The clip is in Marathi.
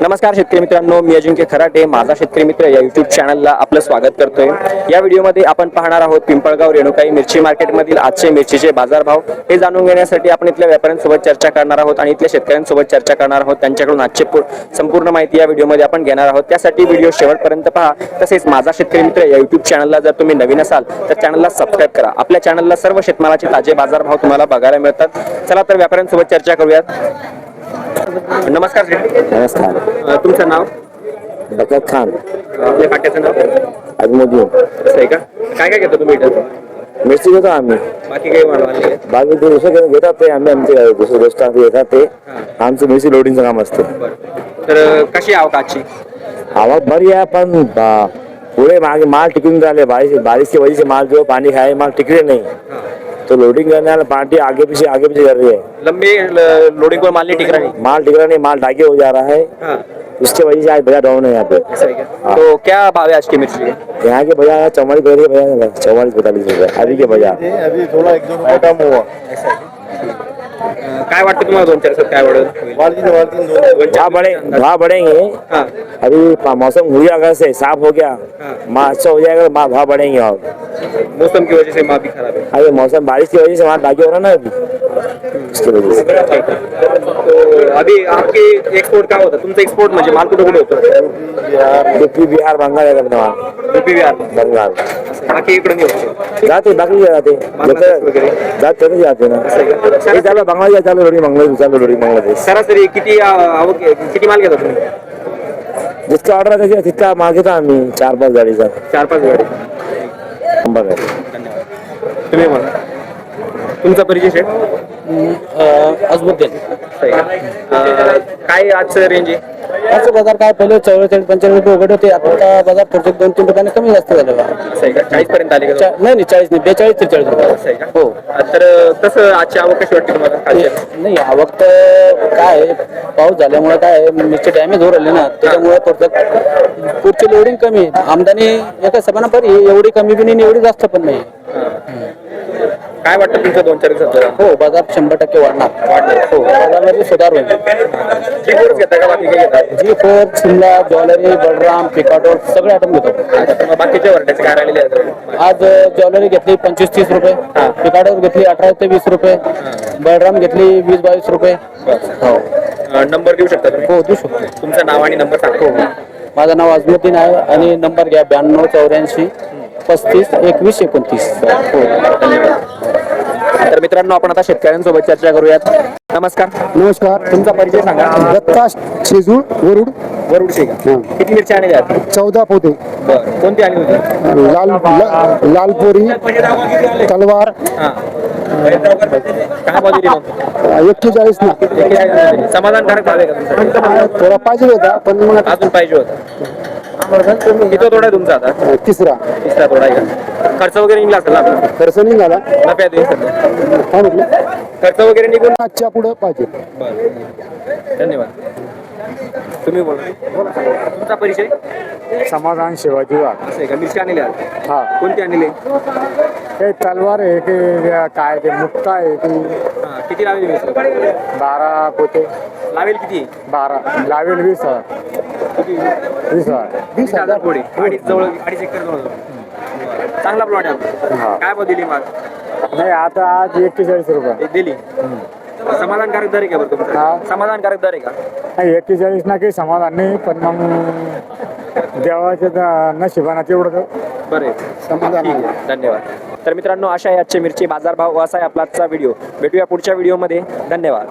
नमस्कार शेतकरी मित्रांनो मी अजिंक्य खराटे माझा शेतकरी मित्र या युट्यूब चॅनलला आपलं स्वागत करतोय. या व्हिडिओमध्ये आपण पाहणार आहोत पिंपळगाव रेणुकाई मिरची मार्केटमधील आजचे मिरचीचे बाजारभाव. हे जाणून घेण्यासाठी आपण इथल्या व्यापाऱ्यांसोबत चर्चा करणार आहोत आणि इथल्या शेतकऱ्यांसोबत चर्चा करणार आहोत. त्यांच्याकडून आजचे संपूर्ण माहिती या व्हिडिओमध्ये आपण घेणार आहोत. त्यासाठी व्हिडिओ शेवटपर्यंत पहा. तसेच माझा शेतकरी मित्र या युट्यूब चॅनलला जर तुम्ही नवीन असाल तर चॅनलला सबस्क्राईब करा. आपल्या चॅनलला सर्व शेतमालाचे ताजे बाजारभाव तुम्हाला बघायला मिळतात. चला तर व्यापाऱ्यांसोबत चर्चा करूयात. नमस्कार शेठ. नमस्कार. अ, तुमचं नाव? बचत खान. आपल्या काट्याचं नाव? अजमोदी असं आहे का? काय काय घेतो तुम्ही इथं? मिरची घेतो आम्ही. बाकी काही आहे? बाकी ते दुसरं घेतात ते आम्ही आमचे दुसरं गोष्ट घेतात ते. आमचं मिरची लोडिंगचं काम असतं. बरं. तर अ, कशी आवक आजची? आवाज बरी आहे पण बा- पुढे मागे माल टिकून झाले बारिश बारिश की वजह से माल जो पानी खाए माल टिकले नहीं. तो लोडिंग करने वाला पार्टी आगे पीछे आगे पीछे कर रही है। लंबी लोडिंग पर माल नहीं टिक रहा नहीं माल टिक रहा नहीं माल डागे हो जा रहा है। हाँ। उसके वजह से आज बाज़ार डाउन है यहाँ पे। ऐसा तो क्या भाव है आज की मिर्ची? यहाँ के बाज़ार चौवालीस रुपये भैया चौवालीस पैंतालीस रुपए अभी के बाज़ार अभी थोड़ा एक दो रुपये कम हुआ अ, काय वाटतं तुम्हाला दोन चार दिवसात काय वाढेल भाव बढ़े भाव बढ़ेंगे हाँ. अभी पा- मौसम हुई अगर से साफ हो गया माल अच्छा हो जाएगा माल भाव बढ़ेंगे और मौसम की वजह से माल भी खराब है। अभी मौसम बारिश की वजह से वहाँ डाके हो रहा ना अभी। अभी आपके एक्सपोर्ट काय होतं? तुमचं एक्सपोर्ट म्हणजे माल कुठे कुठे होतं? यूपी बिहार बंगाल आहे अपना युपी बिहार. बंगाल. बाकी इकडे नाही होतं जाते बाकी जाते. वगैरे? जाते जाते ना. हे चालू बांगलादेश चालू लोडी बांगलादेश चालू लोडी बांगलादेश सरासरी किती आवक किती माल घेता तुम्ही? जितका ऑर्डर आहे त्याच्या तितका माल घेतो आम्ही. चार पाच गाडीचा चार पाच गाडी. आहे धन्यवाद. तुम्ही म्हणा तुमचा परिचय शेठ? अजबुद्दीन काय आजचं रेंज आहे? आजचे बाजार काय पहिले चौवेचाळीस पंचेचाळीस रुपये उघडे होते. आता बाजार पुढचे दोन तीन रुपयाने कमी जास्त झाले बा. असं आहे का? चाळीस पर्यंत आले का चा- नाही नाही चाळीस नाही बेचाळीस ते चाळीस रुपये. का? हो. तर कसं आजची आवक कशी वाटते तुम्हाला? नाही आवक तर काय आहे, पाऊस झाल्यामुळे काय आहे, मिरची डॅमेज होऊ राहिली ना. त्याच्यामुळे थोडं पुढची लोडिंग कमी. आहे. आमदानी एका सभाना बरी आहे, एवढी कमी बी नाही एवढी जास्त पण नाही. काय वाटतं तुमचं दोन चार दिवसात? हो बाजार शंभर टक्के वाढणार. वाढणार. हो बाजारमध्ये सुधार होईल. जीपवरच घेता का बाकी काही घेता? G four Shimla jewellery Balram पिकाटो सगळे आयटम घेतो. बाकीच्या व्हरायटीचे काय राहिलेले आहेत आज ज्वेलरी घेतली पंचवीस तीस रुपये. पिकाडोर घेतली अठरा ते वीस रुपये. बलराम घेतली वीस बावीस रुपये. हो नंबर देऊ शकता तुम्ही? हो देऊ शकतो. तुमचं नाव आणि नंबर सांगा. माझं नाव अजमुद्दीन आहे आणि नंबर घ्या ब्याण्णव चौऱ्याऐंशी पस्तीस एकवीस एकोणतीस. हो. तर मित्रांनो आपण आता शेतकऱ्यांसोबत चर्चा करूयात. नमस्कार. नमस्कार. तुमचा परिचय सांगा. दत्ता शेजूळ वरुड. वरुड शेगा. किती मिरची आणली आहेत चौदा पोते. बरं. कोणती आली होती? लाल ला- लालपोरी तलवार. हा. काय भाव दिली मग? एक्केचाळीस ना. एकेचाळीस समाधानकारक भाव आहे का तुमचा? थोडा पाहिजे होता पण मग अजून पाहिजे होता. किती तोडा आहे तुमचा आता? तिसरा. तिसरा तोडा आहे का? खर्च वगैरे निघला असेल ना आपला? खर्च निघाला. नफ्यात येईल सध्या. काय म्हटलं? खर्च वगैरे निघून? आजच्या पुढं पाहिजे. बरं. धन्यवाद. तुम्ही बोला. तुमचा परिचय? समाधान शिवाजी वाघ. असं आहे का? मिरची आणली आज? हा. कोणती आणली? हे तलवार आहे की काय ते मुक्ता आहे की किती लावेल बारा पोते. लावेल किती? बारा. लावेल वीस हजार. वीस हजार वीस हजार पुढे. अडीच जवळ अडीच एकर जवळ बरं. चांगला प्लॉट आहे. काय दिली मग नाही आता आज एक्केचाळीस रुपये. दिली. समाधानकारक दर आहे का बरं हा. तुमचा समाधानकारक दर आहे का? नाही एक्केचाळीस ना काही समाधान नाही पण मग देवाच्या नशिबाना तेवढं बरं. आहे. समाधान धन्यवाद. तर मित्रांनो अशा आहे आजचे मिरची बाजारभाव असा आहे आपला आजचा व्हिडिओ. भेटूया पुढच्या व्हिडिओमध्ये. धन्यवाद.